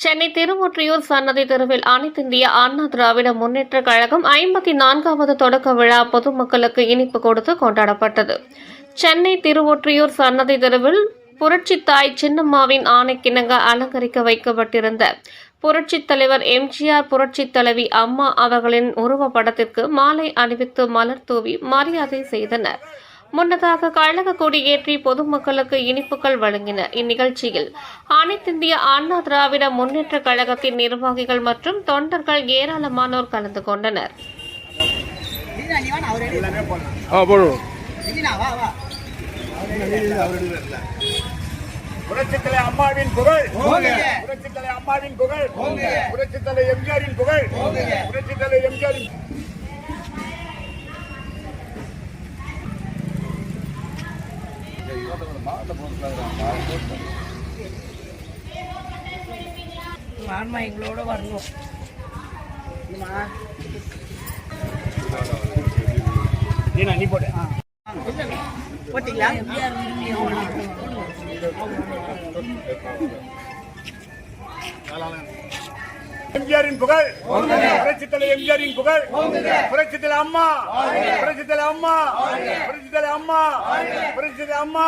சென்னை திருவொற்றியூர் சன்னதி தெருவில் அனைத்திந்திய அண்ணா திராவிட முன்னேற்றக் கழகம் ஐம்பத்தி நான்காவது தொடக்க விழா பொதுமக்களுக்கு இனிப்பு கொடுத்து கொண்டாடப்பட்டது. சென்னை திருவொற்றியூர் சன்னதி தெருவில் புரட்சித் தாய் சின்னம்மாவின் ஆணைக்கிணங்க அலங்கரிக்க வைக்கப்பட்டிருந்த புரட்சித் தலைவர் எம்ஜிஆர் புரட்சித் தலைவி அம்மா அவர்களின் உருவப்படத்திற்கு மாலை அணிவித்து மலர் தூவி மரியாதை செய்தனர். முன்னதாக கழக கொடியேற்றி பொதுமக்களுக்கு இனிப்புகள் வழங்கினர் இந்நிகழ்ச்சியில் அனைத்திந்திய அண்ணா திராவிட முன்னேற்றக் கழகத்தின் நிர்வாகிகள் மற்றும் தொண்டர்கள் ஏராளமானோர் கலந்து கொண்டனர். புரட்சித்தலை அம்மாவின் புகழ். புரட்சித்தலை அம்மாவின் புகழ். புரட்சித்தலை எம்ஜிஆரின் புகழ். புரட்சித்தலை எம்ஜிஆரின் வாம்மா, எங்களோட வரணும். நீ போடு. போட்டீங்களா? எம்ஜிஆரின் புகழ். புரட்சித்தலை எம்ஜிஆரின் புகழ். புரட்சித்தலை அம்மா. புரட்சித்தலை அம்மா. புரட்சித்தலை அம்மா. புரட்சித அம்மா.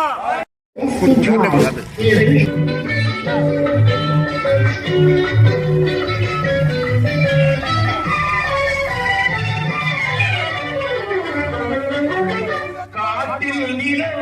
காட்டில் நிலவ